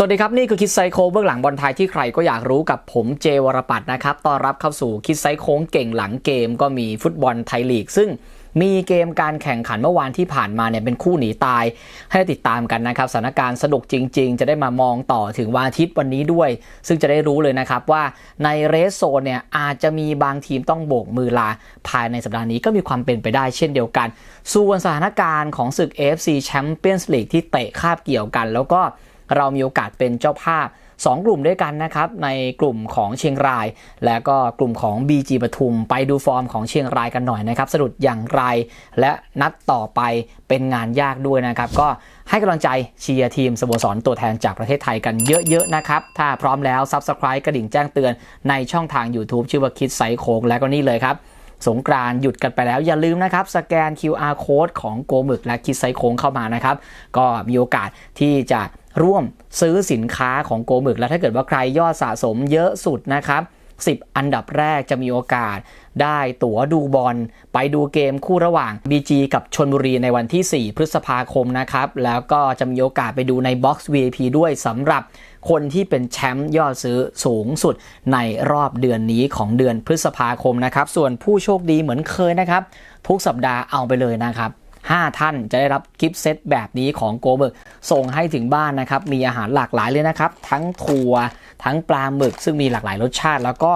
สวัสดีครับ นี่คือคิดไซโค้งเบื้องหลังบอลไทยที่ใครก็อยากรู้กับผมเจวรปัตน์นะครับต้อนรับเข้าสู่คิดไซโค้งเก่งหลังเกมก็มีฟุตบอลไทยลีก ซึ่งมีเกมการแข่งขันเมื่อวานที่ผ่านมาเนี่ยเป็นคู่หนีตาย ให้ติดตามกันนะครับสถานการณ์สนุกจริง ๆ จะได้มามองต่อถึงวันอาทิตย์วันนี้ด้วย ซึ่งจะได้รู้เลยนะครับว่าในเรสโซนเนี่ยอาจจะมีบางทีมต้องโบกมือลาภายในสัปดาห์นี้ก็มีความเป็นไปได้เช่นเดียวกัน ส่วนสถานการณ์ของศึก AFC Champions League ที่เตะคาบเกี่ยวกัน แล้วก็ เรามีโอกาสเป็นเจ้าภาพ 2 กลุ่มด้วยกันนะครับในกลุ่มของเชียงราย และก็กลุ่มของ BG ปทุม ไปดูฟอร์มของเชียงรายกันหน่อยนะครับสรุปอย่างไร และนัดต่อไปเป็นงานยากด้วยนะครับก็ให้กำลังใจเชียร์ทีมสโมสรตัวแทนจากประเทศไทยกันเยอะๆนะครับ ถ้าพร้อมแล้ว Subscribe กระดิ่งแจ้งเตือนในช่องทาง YouTube ชื่อว่าคิดไซโคงและก็นี่เลยครับสงกรานต์หยุดกันไปแล้วอย่าลืมนะครับ สแกน QR code ของโกมึกและคิดไซโค้งเข้ามานะครับ ก็มีโอกาสที่จะ ร่วมซื้อสินค้าของโกหมึก และถ้าเกิดว่าใครยอดสะสมเยอะสุดนะครับ 10 อันดับแรกจะมีโอกาส ได้ตั๋วดูบอล ไปดูเกมคู่ระหว่าง BG กับชนบุรีในวันที่ 4 พฤษภาคมนะครับ แล้วก็จะมีโอกาสไปดูใน Box VIP ด้วยสำหรับคนที่เป็นแชมป์ยอดซื้อสูงสุดในรอบเดือนนี้ของเดือนพฤษภาคมนะครับ ส่วนผู้โชคดีเหมือนเคยนะครับ ทุกสัปดาห์เอาไปเลยนะครับ 5 ท่านจะได้รับกิฟต์เซตแบบนี้ของโกเบิร์กส่งให้ถึงบ้านนะครับ มีอาหารหลากหลายเลยนะครับ ทั้งถั่ว ทั้งปลาหมึก ซึ่งมีหลากหลายรสชาติ แล้วก็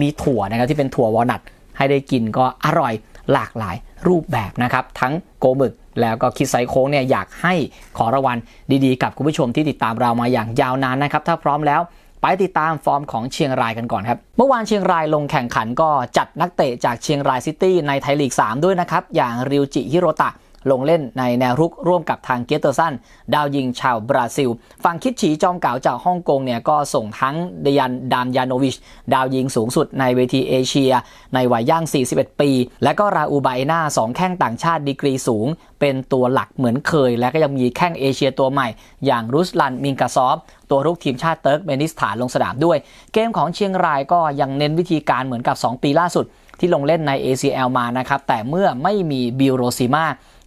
มีถั่วนะครับที่เป็นถั่ววอลนัทให้ได้กินก็อร่อยหลากหลายรูปแบบนะครับ ทั้งโกเบิร์กแล้วก็คิดไซโค้งเนี่ยอยากให้ขอรางวัลดีๆ กับคุณผู้ชมที่ติดตามเรามาอย่างยาวนานนะครับ ถ้าพร้อมแล้วไปติดตามฟอร์มของเชียงรายกันก่อนครับ เมื่อวานเชียงรายลงแข่งขันก็จัดนักเตะจากเชียงรายซิตี้ในไทยลีก 3 ด้วยนะครับ อย่างริวจิฮิโรตะ ลงเล่นในแนวรุกร่วมกับทางเกเตอร์สันดาวยิงชาวบราซิล ฝั่งคิดฉีจอมเก่าจากฮ่องกงเนี่ยก็ส่งทั้งเดยันดามยานโนวิช ดาวยิงสูงสุดในเวทีเอเชีย ในวัยย่าง 41 ปี และก็ราอูไบนาสองแข้งต่างชาติดีกรีสูง เป็นตัวหลักเหมือนเคย และก็ยังมีแข้งเอเชียตัวใหม่ อย่างรุสลันมิงกาซอฟตัวรุกทีมชาติเติร์กเมนิสถานลงสนามด้วย เกมของเชียงรายก็ยังเน้นวิธีการเหมือนกับ 2 ปีล่าสุด ที่ลงเล่นใน ACL มานะครับแต่เมื่อไม่มีบิลโรซิมา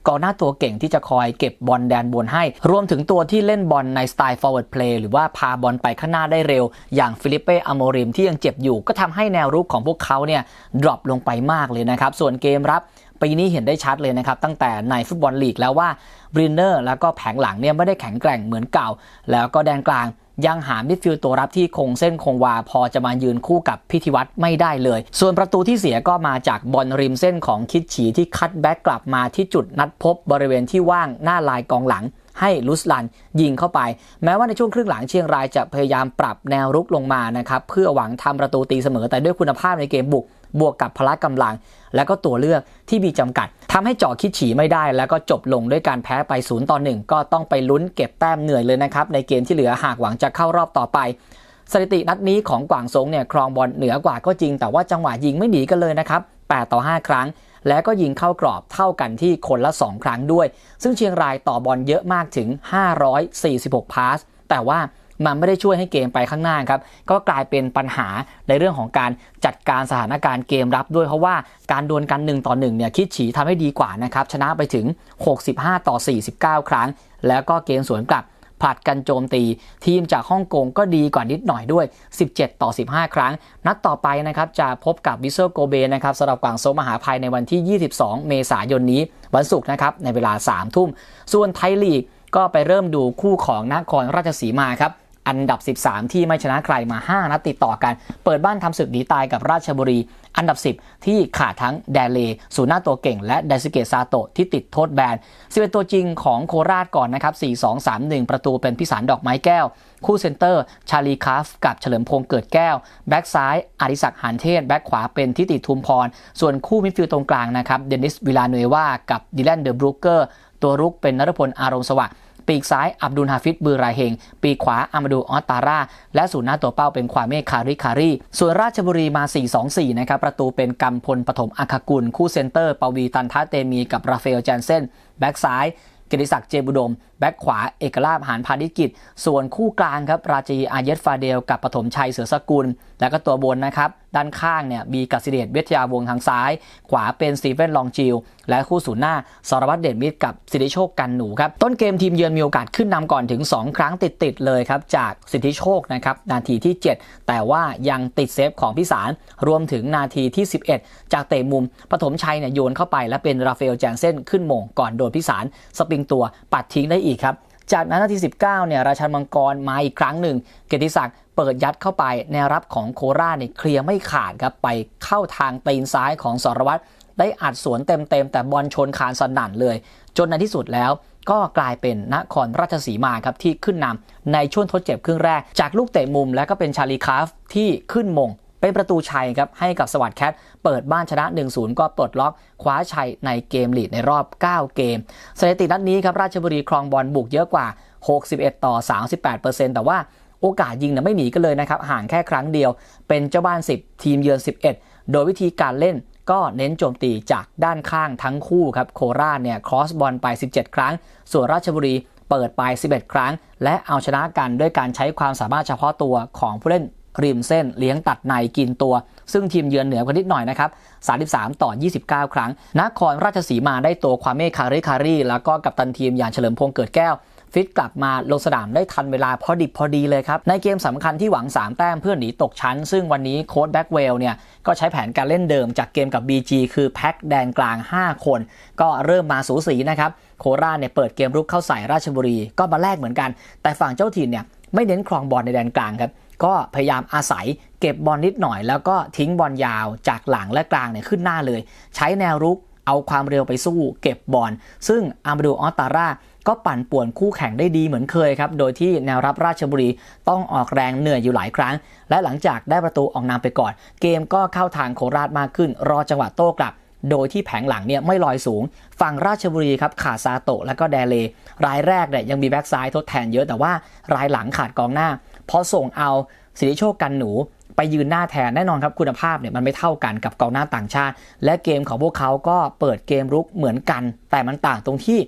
กองหน้าตัวเก่งที่จะคอยเก็บบอลแดนบนให้ รวมถึงตัวที่เล่นบอลในสไตล์ forward play หรือว่าพาบอลไปข้างหน้าได้เร็ว อย่างฟิลิเป้อโมริมที่ยังเจ็บอยู่ ก็ทำให้แนวรุกของพวกเขาเนี่ยดรอปลงไปมากเลยนะครับ ส่วนเกมรับปีนี้เห็นได้ชัดเลยนะครับ ตั้งแต่ในฟุตบอลลีกแล้วว่าบรินเนอร์แล้วก็แผงหลังเนี่ยไม่ได้แข็งแกร่งเหมือนเก่า แล้วก็แดนกลาง ยังหามิดฟิลด์ตัวรับที่คงเส้นคงวาพอจะมายืนคู่กับพิธีวัตรไม่ได้เลย ส่วนประตูที่เสียก็มาจากบอลริมเส้นของคิดฉีที่คัดแบ็กกลับมาที่จุดนัดพบบริเวณที่ว่างหน้าลายกองหลังให้ลุสลันยิงเข้าไป แม้ว่าในช่วงครึ่งหลังเชียงรายจะพยายามปรับแนวรุกลงมานะครับเพื่อหวังทำประตูตีเสมอแต่ด้วยคุณภาพในเกมบุก บวกกับพละกำลัง และก็ตัวเลือกที่มีจำกัดทำให้เจาะคิดฉีไม่ได้ แล้วก็จบลงด้วยการแพ้ไป0ต่อ1ก็ต้องไปลุ้นเก็บแต้มเหนื่อยเลยนะครับ ในเกมที่เหลือหากหวังจะเข้ารอบต่อไป สถิตินัดนี้ของกวางซงเนี่ยครองบอลเหนือกว่าก็จริง แต่ว่าจังหวะยิงไม่หนีกันเลยนะครับ8ต่อ 5 ครั้ง แล้วก็ยิงเข้ากรอบเท่ากันที่คนละ 2 ครั้งด้วย ซึ่งเชียงรายต่อบอลเยอะมากถึง 546 พาส แต่ว่า มันไม่ได้ช่วยให้เกมไปข้างหน้าครับก็กลายเป็นปัญหาในเรื่องของการจัดการสถานการณ์เกมรับด้วยเพราะว่าการดวลกัน1ต่อ1เนี่ยคิดฉีทำให้ดีกว่านะครับชนะไปถึง 65 ต่อ 49 ครั้ง แล้วก็เกมสวนกลับผลัดกันโจมตี ทีมจากฮ่องกงก็ดีกว่านิดหน่อยด้วย 17 ต่อ 15 ครั้ง นัดต่อไปนะครับจะพบกับวิเซอร์โกเบนะครับสำหรับกวางโซมหาภัยในวันที่ 22 เมษายนนี้ วันศุกร์นะครับในเวลา 3 ทุ่ม ส่วนไทยลีกก็ไปเริ่มดูคู่ของนครราชสีมาครับ อันดับ 13 ที่ไม่ชนะใครมา 5 นัดติดต่อกัน เปิดบ้านทำศึกหนีตายกับราชบุรี อันดับ 10 ที่ขาดทั้งแดเลสูน่าตัวเก่ง และไดสเกตซาโตะที่ติดโทษแบน11ตัวจริงของโคราชก่อนนะครับ 4-2-3-1 ประตูเป็นพิสารดอกไม้แก้ว คู่เซนเตอร์ ชาลีคาฟกับเฉลิมพงษ์เกิดแก้ว แบ็กซ้ายอดิศักหันเทศ แบ็กขวาเป็นทิติทุมพร ส่วนคู่มิดฟิลด์ตรงกลางนะครับเดนิสวิลาเนวากับดิแลนเดอร์บรูเกอร์ตัวรุกเป็นนรพลอารมณ์สวัสดิ์ ปีกซ้ายอับดุลฮาฟิดบือราเฮง ปีกขวาอามาดูออตตาร่า และศูนย์หน้าตัวเป้าเป็นควาเมคาริคารี ส่วนราชบุรีมา 4-2-4 นะครับ ประตูเป็นกำพลปฐมอาคกุล คู่เซนเตอร์ ปวีตันทาเตมีกับราฟเอลแจนเซนแบ็กซ้ายกิติศักดิ์เจบุดม แบ็คขวา เอกลาภหานพาณิกิจ ส่วนคู่กลางครับ ราจีอาเยตฟาเดล กับปฐมชัยเสือสกุล แล้วก็ตัวบนนะครับ ด้านข้างเนี่ยมีกัสิเดชเวทยาวงทางซ้าย ขวาเป็นสตีเฟนลองจิลและคู่ศูนย์หน้าสรวัตรเดชมิตรกับสิทธิโชคกันหนูครับ ต้นเกมทีมเยือนมีโอกาสขึ้นนำก่อนถึง 2 ครั้งติดๆเลยครับ จากสิทธิโชคนะครับ นาทีที่ 7 แต่ว่ายังติดเซฟของพิสารรวมถึงนาทีที่ 11 จากเตะมุมปฐมชัยเนี่ยโยนเข้าไปและเป็นราฟาเอลแจนเซนขึ้นมงก่อนโดนพิสารสปริงตัวปัดทิ้งได้อีกครับจากนั้นนาที 19 เนี่ย ราชันมังกรมาอีกครั้งหนึ่ง เกติศักดิ์ เปิดยัดเข้าไปแนวรับของโคราชเนี่ยเคลียร์ไม่ขาดครับไปเข้าทางตีนซ้ายของสรวัตรได้อัดสวนเต็มๆ แต่บอลชนคานสนั่นเลย จนในที่สุดแล้วก็กลายเป็นนครราชสีมาครับที่ขึ้นนำในช่วงทดเจ็บครึ่งแรก จากลูกเตะมุมและก็เป็นชาลีคาฟที่ขึ้นมง เป็นประตูชัยครับให้กับสวัสด์แคท เปิดบ้านชนะ 1-0 ก็ปลดล็อกคว้าชัยในเกมลีดในรอบ 9 เกมสถิตินัดนี้ครับราชบุรีครองบอลบุกเยอะกว่า 61 ต่อ 38%แต่ว่า โอกาสยิงเนี่ยไม่หนีกันเลยนะครับห่างแค่ครั้งเดียว เป็นเจ้าบ้าน 10 ทีมเยือน 11 โดยวิธีการเล่นก็เน้นโจมตีจากด้านข้างทั้งคู่ครับโคราชเนี่ยครอสบอลไป 17 ครั้ง ส่วนราชบุรีเปิดไป 11 ครั้ง และเอาชนะกันด้วยการใช้ความสามารถเฉพาะตัวของผู้เล่นริมเส้นเลี้ยงตัดในกินตัว ซึ่งทีมเยือนเหนือกว่านิดหน่อยนะครับ 33 ต่อ 29 ครั้งนครราชสีมาได้ตัวความเมฆคาริคารีแล้วก็กับตันทีมอย่างเฉลิมพงษ์เกิดแก้ว ฟิตกลับมาลงสนามได้ทันเวลาพอดิบพอดีเลยครับ ในเกมสำคัญที่หวัง 3 แต้มเพื่อหนีตกชั้น ซึ่งวันนี้โค้ดแบ็กเวลเนี่ยก็ใช้แผนการเล่นเดิมจากเกมกับ BG คือแพ็คแดนกลาง 5 คน ก็เริ่มมาสูสีนะครับโคราชเนี่ยเปิดเกมรุกเข้าใส่ราชบุรีก็มาแลกเหมือนกัน แต่ฝั่งเจ้าถิ่นเนี่ยไม่เน้นครองบอลในแดนกลางครับก็พยายามอาศัยเก็บบอลนิดหน่อย แล้วก็ทิ้งบอลยาวจากหลังและกลางเนี่ยขึ้นหน้าเลย ใช้แนวรุกเอาความเร็วไปสู้เก็บบอลซึ่งอามาดูออสตาร่า ก็ปั่นป่วนคู่แข่งได้ดีเหมือนเคยครับ โดยที่แนวรับราชบุรีต้องออกแรงเหนื่อยอยู่หลายครั้ง และหลังจากได้ประตูออกนำไปก่อน เกมก็เข้าทางโคราชมากขึ้น รอจังหวะโต้กลับ โดยที่แผงหลังเนี่ยไม่ลอยสูง ฝั่งราชบุรีครับขาดซาโตะและก็แดเล รายแรกเนี่ยยังมีแบ็กซ้ายทดแทนเยอะแต่ว่ารายหลังขาดกองหน้าพอส่งเอาสิริโชคกันหนูไปยืนหน้าแทนแน่นอนครับคุณภาพเนี่ยมันไม่เท่ากันกับกองหน้าต่างชาติ และเกมของพวกเขาก็เปิดเกมรุกเหมือนกัน แต่มันต่างตรงที่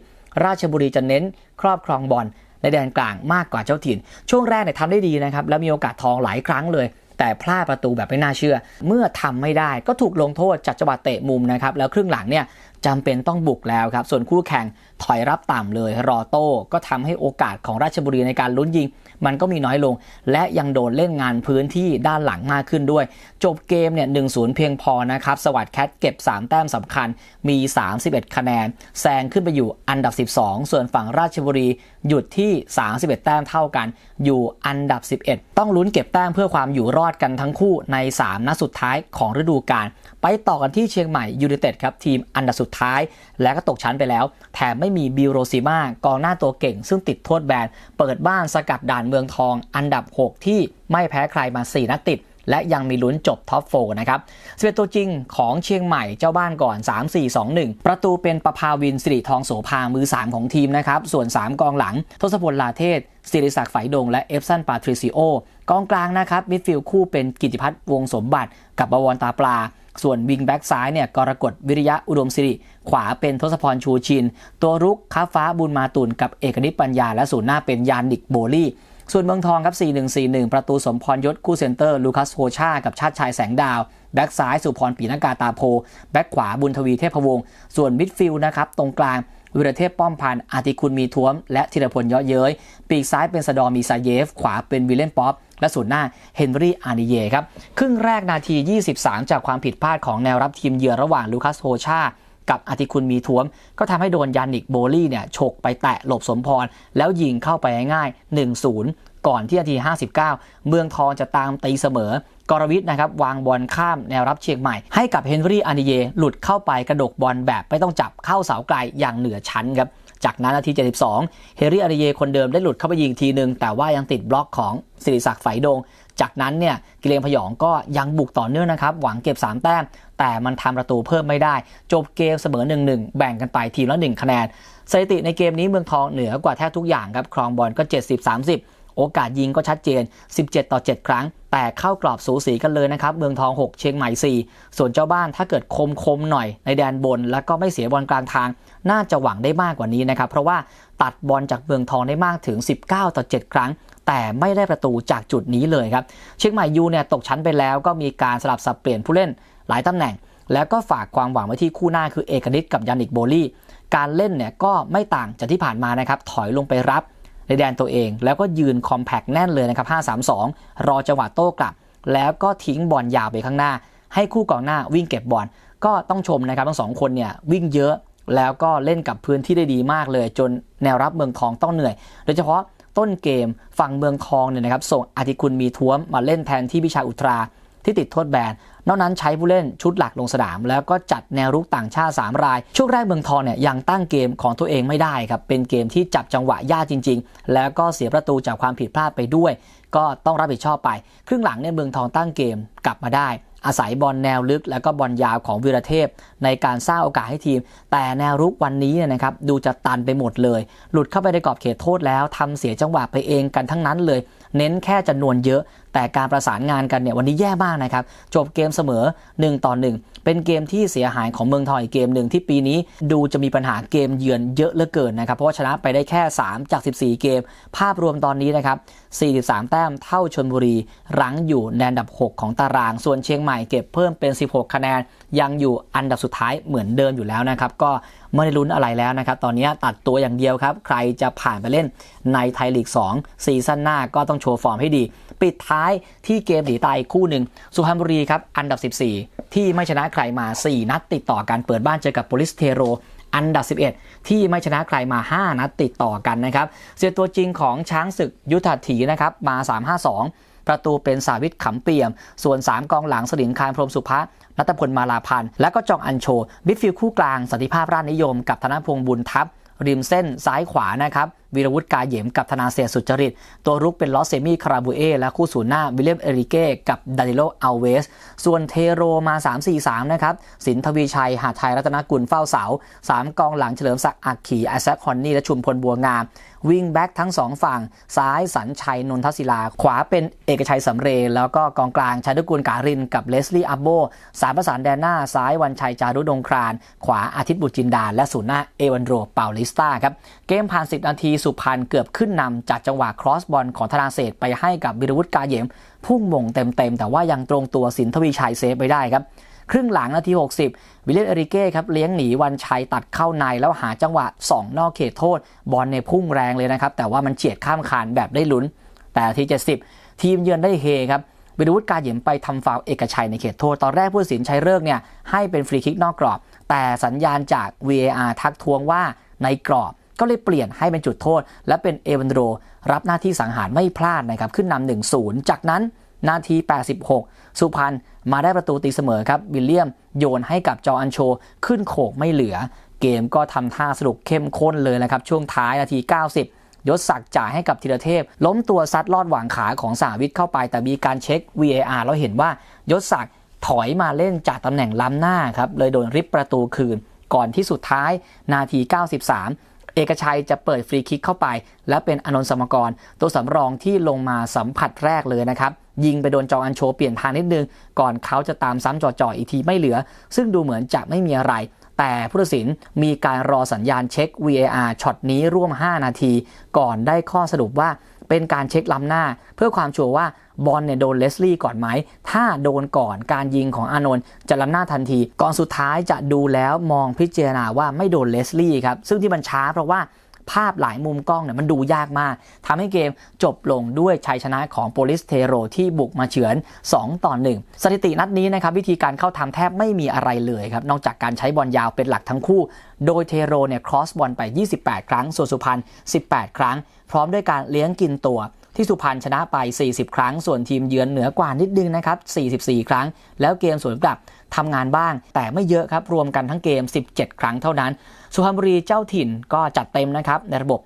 ราชบุรีจะเน้นครอบครองบอลในแดนกลางมากกว่าเจ้าถิ่น ช่วงแรกเนี่ยทำได้ดีนะครับ แล้วมีโอกาสทองหลายครั้งเลย แต่พลาดประตูแบบไม่น่าเชื่อ เมื่อทำไม่ได้ก็ถูกลงโทษจัดจังหวะเตะมุมนะครับ แล้วครึ่งหลังเนี่ย จำเป็นต้องบุกแล้วครับ ส่วนคู่แข่งถอยรับต่ำเลย รอโต้ก็ทำให้โอกาสของราชบุรีในการลุ้นยิง มันก็มีน้อยลง และยังโดนเล่นงานพื้นที่ด้านหลังมากขึ้นด้วย จบเกมเนี่ยหนึ่งศูนย์เพียงพอนะครับ สวัสด์แคทเก็บ 3 แต้มสำคัญมี 31 คะแนน แซงขึ้นไปอยู่อันดับ 12 ส่วนฝั่งราชบุรีหยุดที่ 31 แต้มเท่ากัน อยู่อันดับ 11 ต้องลุ้นเก็บแต้มเพื่อความอยู่รอดกันทั้งคู่ใน 3 นัดสุดท้ายของฤดูกาล ไปต่อกันที่เชียงใหม่ยูไนเต็ดครับทีมอันดับสุดท้าย และก็ตกชั้นไปแล้ว แถมไม่มีบิโรซิมากองหน้าตัวเก่ง ซึ่งติดโทษแบนเปิดบ้านสกัดด่านเมืองทอง อันดับ 6 ที่ไม่แพ้ใครมา 4 นัดติด และยังมีลุ้นจบท็อปโฟนะครับสเปตัวจริงของเชียงใหม่เจ้าบ้านก่อน 3-4-2-1 ประตูเป็นประภาวินสิริทองโสภามือ 3 ของทีมนะครับส่วน 3 กองหลัง ทศพลลาเทศศิริศักดิ์ไฝดงและเอฟซันปาทริซิโอกองกลางนะครับมิดฟิลด์คู่เป็นกิติพัฒน์วงสมบัติกับบวรตาปลา ส่วนวิงแบ็กซ้ายเนี่ยกรกฎวิริยะอุดมสิริ ขวาเป็นทศพรชูชิน ตัวรุกค้าฟ้าบุญมาตุนกับเอกนิตปัญญา และศูนย์หน้าเป็นยานดิกโบลี่ ส่วนเมืองทองครับ 4141 ประตูสมพรยศคู่เซนเตอร์ลูคัสโฮชา กับชาติชายแสงดาวแบ็กซ้ายสุพรปีนากาตาโพแบ็กขวาบุญทวีเทพวงศ์ส่วนมิดฟิลด์นะครับตรงกลางวิรเทพป้อมพันธ์อาติคุณมีท้วม และธีรพลเยาะเย้ยปีกซ้ายเป็นสดอมีซาเยฟ ขวาเป็นวิลเลนป๊อป และส่วนหน้าเฮนรี่อานิเยครับ ครึ่งแรกนาที 23 จากความผิดพลาดของแนวรับทีมเยือนระหว่างลูคัสโฮชากับอาติคุณมีท้วม ก็ทำให้โดนยานิกโบลี่เนี่ยฉกไปแตะหลบสมพร แล้วยิงเข้าไปง่ายๆ1-0ก่อนที่นาที 59 เมืองทองจะตามตีเสมอ กรวิทย์นะครับ วางบอลข้ามแนวรับเชียงใหม่ ให้กับเฮนรี่อานิเย หลุดเข้าไปกระดกบอลแบบไม่ต้องจับเข้าเสาไกลอย่างเหนือชั้นครับ จากนั้นนาที 72 เฮรี่อาริเยคนเดิมได้หลุดเข้าไปยิงทีหนึ่งแต่ว่ายังติดบล็อกของสิริศักดิ์ไฝดง จากนั้นเนี่ยกิเลนพยองก็ยังบุกต่อเนื่องนะครับ หวังเก็บ 3 แต้ม แต่มันทำประตูเพิ่มไม่ได้ จบเกมเสมอ 1-1 แบ่งกันไปทีละ 1 คะแนนสถิติในเกมนี้เมืองทองเหนือกว่าแทบทุกอย่างครับครองบอลก็ 70-30 โอกาสยิงก็ชัดเจน 17 ต่อ 7 ครั้ง แต่เข้ากรอบสูสีกันเลยนะครับ เมืองทอง 6 เชียงใหม่ 4 ส่วนเจ้าบ้านถ้าเกิดคมคมหน่อยในแดนบน แล้วก็ไม่เสียบอลกลางทาง น่าจะหวังได้มากกว่านี้นะครับ เพราะว่าตัดบอลจากเมืองทองได้มากถึง 19 ต่อ 7 ครั้งแต่ไม่ได้ประตูจากจุดนี้เลยครับ เชียงใหม่ยูเนี่ยตกชั้นไปแล้วก็มีการสลับสับเปลี่ยนผู้เล่นหลายตำแหน่ง แล้วก็ฝากความหวังไว้ที่คู่หน้าคือเอกนิตกับยานิกโบลี่ การเล่นเนี่ยก็ไม่ต่างจากที่ผ่านมานะครับ ถอยลงไปรับ ในแดนตัวเอง แล้วก็ยืนคอมแพกแน่นเลยนะครับ 5-3-2 รอจังหวะโต้กลับ แล้วก็ทิ้งบอลยาวไปข้างหน้า ให้คู่กองหน้าวิ่งเก็บบอลก็ต้องชมนะครับทั้งสองคนเนี่ยวิ่งเยอะแล้วก็เล่นกับพื้นที่ได้ดีมากเลย จนแนวรับเมืองทองต้องเหนื่อย โดยเฉพาะต้นเกมฝั่งเมืองทองเนี่ยนะครับส่งอาทิคุณมีท้วมมาเล่นแทนที่พิชาอุตรา ที่ติดโทษแบนนอกนั้นใช้ผู้เล่นชุดหลักลงสนาม แล้วก็จัดแนวรุกต่างชาติ 3 ราย ช่วงแรกเมืองทองเนี่ยยังตั้งเกมของตัวเองไม่ได้ครับ เป็นเกมที่จับจังหวะยากจริง ๆ แล้วก็เสียประตูจากความผิดพลาดไปด้วย ก็ต้องรับผิดชอบไป ครึ่งหลังเนี่ยเมืองทองตั้งเกมกลับมาได้ อาศัยบอลแนวลึก แล้วก็บอลยาวของวีรเทพ ในการสร้างโอกาสให้ทีม แต่แนวรุกวันนี้เนี่ยนะครับดูจะตันไปหมดเลย หลุดเข้าไปในกรอบเขตโทษแล้วทำเสียจังหวะไปเองกันทั้งนั้นเลย เน้นแค่จำนวนเยอะ แต่การประสานงานกันเนี่ยวันนี้แย่มากนะครับ จบเกมเสมอ1ต่อ1เป็นเกมที่เสียหายของเมืองทองอีกเกมหนึ่งที่ปีนี้ดูจะมีปัญหาเกมเยือนเยอะเหลือเกินนะครับ เพราะว่าชนะไปได้แค่ 3 จาก 14 เกม ภาพรวมตอนนี้นะครับ 43 แต้มเท่าชนบุรี รั้งอยู่ในอันดับ 6 ของตาราง ส่วนเชียงใหม่เก็บเพิ่มเป็น 16 คะแนน ยังอยู่อันดับสุดท้ายเหมือนเดิมอยู่แล้วนะครับก็ไม่ได้ลุ้นอะไรแล้วนะครับ ตอนนี้ตัดตัวอย่างเดียวครับ ใครจะผ่านไปเล่นในไทยลีก 2 ซีซั่นหน้าก็ต้องโชว์ฟอร์มให้ดี ปิดท้ายที่เกมหนีตายคู่หนึ่งสุพรรณบุรีครับอันดับ 14 ที่ไม่ชนะใครมา 4 นัดติดต่อกันเปิดบ้านเจอกับโปลิสเทโรอันดับ 11 ที่ไม่ชนะใครมา 5 นัดติดต่อกันนะครับ เสียตัวจริงของช้างศึกยุทธถีนะครับมา 3-5-2 ประตูเป็นสาวิทขำเปี่ยม ส่วน 3 กองหลังสลินคารพรมสุภะนัตพลมาลาพันธ์และก็จองอันโชมิดฟิลคู่กลางสันติภาพราชนิยม กับธนพงษ์บุญทัพ ริมเส้นซ้ายขวานะครับวีรวุฒิกาเหยมกับธนาเสียสุจริต ตัวรุกเป็นลอสเซมี่คาราบูเอและคู่ศูนย์หน้าวิลเลียมเอริเก้กับดานิโลอัลเวส ส่วนเทโรมา 3-4-3 นะครับ สินทวีชัย หาไทยรัตนกุลเฝ้าเสา 3 กองหลังเฉลิมศักดิ์อักขีไอแซคฮอนนี่และชุมพลบัวงาม วิ่งแบ็กทั้ง 2 ฝั่ง ซ้ายสัญชัยนนทศิลา ขวาเป็นเอกชัยสำเรย์แล้วก็กองกลางชัยดุกุลการินกับเลสลี่อับโบสามประสานแดนหน้า ซ้ายวันชัยจารุดงคราน ขวาอาทิตย์บุตรจินดา และศูนย์หน้าเอวันโรเปาลิสตาครับ เกมผ่าน 10 นาทีสุพรรณเกือบขึ้นนำจากจังหวะครอสบอลของธนาเศษไปให้กับวิรวุฒิกาเยม พุ่งมงเต็มๆแต่ว่ายังตรงตัวสินทวีชัยเซฟไปได้ครับ ครึ่งหลังนาที 60 วิลเลียนเอริเก้ครับเลี้ยงหนีวันชัยตัดเข้าในแล้วหาจังหวะ 2 นอกเขตโทษ บอลในยพุ่งแรงเลยนะครับ แต่ว่ามันเฉียดข้ามคานแบบได้ลุ้น แต่นาที70 ทีมเยือนได้เฮครับวิรวุฒิกาเหยมไปทำฟาวเอกชัยในเขตโทษ ตอนแรกผู้สินชัยเลิกเนี่ยให้เป็นฟรีคิกนอกกรอบ แต่สัญญาณจาก VAR ทักท้วงว่าในกรอบก็เลยเปลี่ยนให้เป็นจุดโทษ และเป็นเอวันโดรรับหน้าที่สังหารไม่พลาดนะครับขึ้นนำหนึ่งศูนย์จากนั้น นาที 86 สุพรรณมาได้ประตูตีเสมอครับวิลเลียมโยนให้กับจออันโช ขึ้นโขกไม่เหลือ เกมก็ทำท่าสนุกเข้มข้นเลยนะครับ ช่วงท้ายนาที 90ยศศักดิ์จ่ายให้กับธีรเทพ ล้มตัวซัดลอดหว่างขาของสาวิทเข้าไป แต่มีการเช็ค VAR แล้วเห็นว่ายศศักดิ์ถอยมาเล่นจากตำแหน่งล้ำหน้าครับ เลยโดนริบประตูคืน ก่อนที่สุดท้ายนาที 93 เอกชัยจะเปิดฟรีคิกเข้าไป และเป็นอนนท์สมกร ตัวสำรองที่ลงมาสัมผัสแรกเลยนะครับ ยิงไปโดนจออันโชเปลี่ยนทางนิดนึง ก่อนเขาจะตามซ้ำจ่อๆอีกทีไม่เหลือ ซึ่งดูเหมือนจะไม่มีอะไร แต่ผู้ตัดสินมีการรอสัญญาณเช็ค VAR ช็อตนี้ร่วม 5 นาที ก่อนได้ข้อสรุปว่าเป็นการเช็คล้ำหน้า เพื่อความชัวร์ว่าบอลเนี่ยโดนเลสลี่ก่อนไหม ถ้าโดนก่อนการยิงของอานนท์จะล้ำหน้าทันที ก่อนสุดท้ายจะดูแล้วมองพิจารณาว่าไม่โดนเลสลี่ครับ ซึ่งที่มันช้าเพราะว่า ภาพหลายมุมกล้องเนี่ยมันดูยากมากทำให้เกมจบลงด้วยชัยชนะของโปลิสเทโรที่บุกมาเฉือน 2 ต่อ 1 สถิตินัดนี้นะครับวิธีการเข้าทำแทบไม่มีอะไรเลยครับ นอกจากการใช้บอลยาวเป็นหลักทั้งคู่ โดยเทโรเนี่ยครอสบอลไป 28 ครั้งส่วนสุพรรณ18 ครั้ง พร้อมด้วยการเลี้ยงกินตัว ที่สุพรรณชนะไป 40 ครั้ง ส่วนทีมเยือนเหนือกว่านิดนึงนะครับ 44 ครั้ง แล้วเกมสวนกลับทำงานบ้าง แต่ไม่เยอะครับ รวมกันทั้งเกม 17 ครั้งเท่านั้น สุพรรณบุรีเจ้าถิ่นก็จัดเต็มนะครับ ในระบบ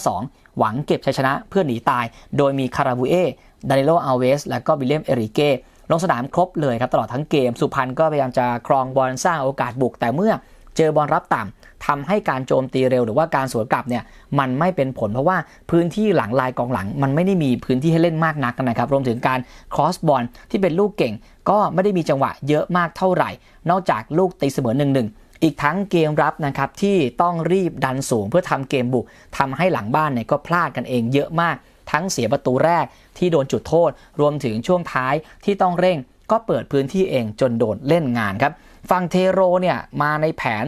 352 หวังเก็บชัยชนะเพื่อหนีตาย โดยมีคาราบูเอ ดานิโลอัลเวส และก็วิลเลียม เอริเกลงสนามครบเลยครับตลอดทั้งเกม สุพรรณก็พยายามจะครองบอลสร้างโอกาสบุกแต่เมื่อเจอบอลรับต่ำ ทำให้การโจมตีเร็วหรือว่าการสวนกลับเนี่ยมันไม่เป็นผล เพราะว่าพื้นที่หลังลายกองหลัง มันไม่ได้มีพื้นที่ให้เล่นมากนักนะครับ รวมถึงการครอสบอลที่เป็นลูกเก่ง ก็ไม่ได้มีจังหวะเยอะมากเท่าไหร่ นอกจากลูกตีเสมอหนึ่งหนึ่งอีกทั้งเกมรับนะครับที่ต้องรีบดันสูงเพื่อทำเกมบุกทำให้หลังบ้านเนี่ยก็พลาดกันเองเยอะมาก ทั้งเสียประตูแรกที่โดนจุดโทษ รวมถึงช่วงท้ายที่ต้องเร่งก็เปิดพื้นที่เองจนโดนเล่นงานครับ ฝั่งเทโรเนี่ยมาในแผน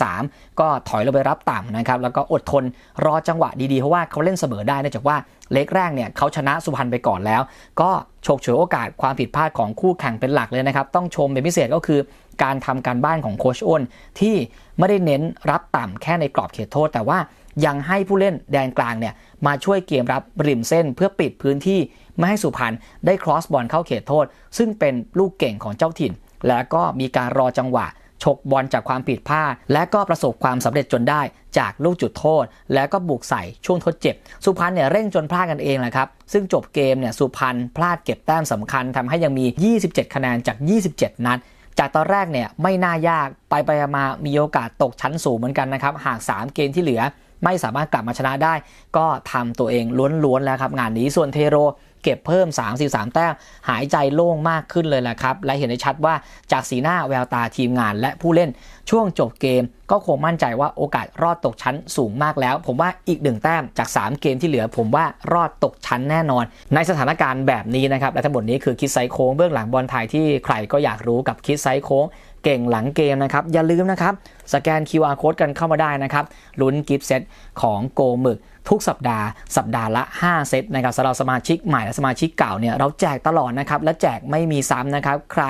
3-4-3 ก็ถอยลงไปรับต่ำนะครับ แล้วก็อดทนรอจังหวะดีๆ เพราะว่าเขาเล่นเสมอได้เนื่องจากว่าเล็กแรกเนี่ยเขาชนะสุพรรณไปก่อนแล้ว ก็โฉกฉวยโอกาสความผิดพลาดของคู่แข่งเป็นหลักเลยนะครับ ต้องชมเป็นพิเศษก็คือการทำการบ้านของโคชอ้นที่ไม่ได้เน้นรับต่ำแค่ในกรอบเขตโทษ แต่ว่ายังให้ผู้เล่นแดนกลางเนี่ยมาช่วยเกมรับริมเส้นเพื่อปิดพื้นที่ไม่ให้สุพรรณได้ครอสบอลเข้าเขตโทษ ซึ่งเป็นลูกเก่งของเจ้าถิ่น แล้วก็มีการรอจังหวะฉกบอลจากความผิดพลาด และก็ประสบความสำเร็จจนได้จากลูกจุดโทษ แล้วก็บุกใส่ช่วงทดเจ็บ สุพรรณเนี่ยเร่งจนพลาดกันเองแหละครับ ซึ่งจบเกมเนี่ยสุพรรณพลาดเก็บแต้มสำคัญทำให้ยังมี 27 คะแนนจาก 27 นัดจากตอนแรกเนี่ยไม่น่ายากไปไปมามีโอกาสตกชั้นสูงเหมือนกันนะครับ หาก 3 เกมที่เหลือไม่สามารถกลับมาชนะได้ ก็ทำตัวเองล้วนๆแล้วครับ งานนี้ส่วนเทโร เก็บเพิ่ม 33 แต้มหายใจโล่งมากขึ้นเลยแหละครับ และเห็นได้ชัดว่าจากสีหน้าแววตาทีมงานและผู้เล่นช่วงจบเกมก็คงมั่นใจว่าโอกาสรอดตกชั้นสูงมากแล้ว ผมว่าอีกหนึ่งแต้มจาก 3 เกมที่เหลือ ผมว่ารอดตกชั้นแน่นอน ในสถานการณ์แบบนี้นะครับและทั้งหมดนี้คือคิดไซโค้งเบื้องหลังบอลไทยที่ใครก็อยากรู้กับคิดไซโค้ง เก่งหลังเกมนะครับ อย่าลืมนะครับ สแกน QR code กันเข้ามาได้นะครับลุ้นกิฟต์เซตของโกหมึกทุกสัปดาห์ สัปดาห์ละ 5 เซตนะครับสำหรับสมาชิกใหม่และสมาชิกเก่าเนี่ยเราแจกตลอดนะครับ และแจกไม่มีซ้ำนะครับ ใคร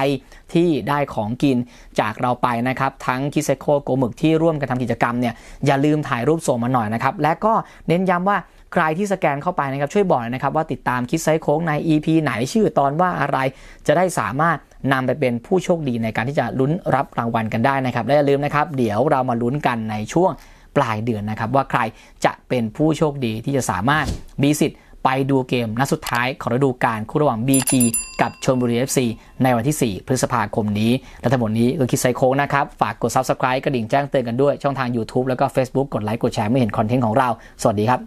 ที่ได้ของกินจากเราไปนะครับ ทั้งคิเซโคโกหมึกที่ร่วมกันทำกิจกรรมเนี่ยอย่าลืมถ่ายรูปส่งมาหน่อยนะครับและก็เน้นย้ำว่า ใครที่สแกนเข้าไปนะครับช่วยบอกหน่อยนะครับว่าติดตามคิดไซโค้งใน EP ไหนชื่อตอนว่าอะไร จะได้สามารถนำไปเป็นผู้โชคดีในการที่จะลุ้นรับรางวัลกันได้นะครับและอย่าลืมนะครับเดี๋ยวเรามาลุ้นกันในช่วงปลายเดือนนะครับว่าใครจะเป็นผู้โชคดีที่จะสามารถมีสิทธิ์ไปดูเกมนัดสุดท้ายของฤดูกาลคู่ระหว่าง BG กับชลบุรี FC ในวันที่ 4 พฤษภาคมนี้ และทั้งหมดนี้คือคิดไซโค้งนะครับ ฝากกด Subscribe กระดิ่งแจ้งเตือนกันด้วย ช่องทาง YouTube แล้วก็ Facebook กดไลค์กดแชร์ไม่เห็นคอนเทนต์ของเรา สวัสดีครับ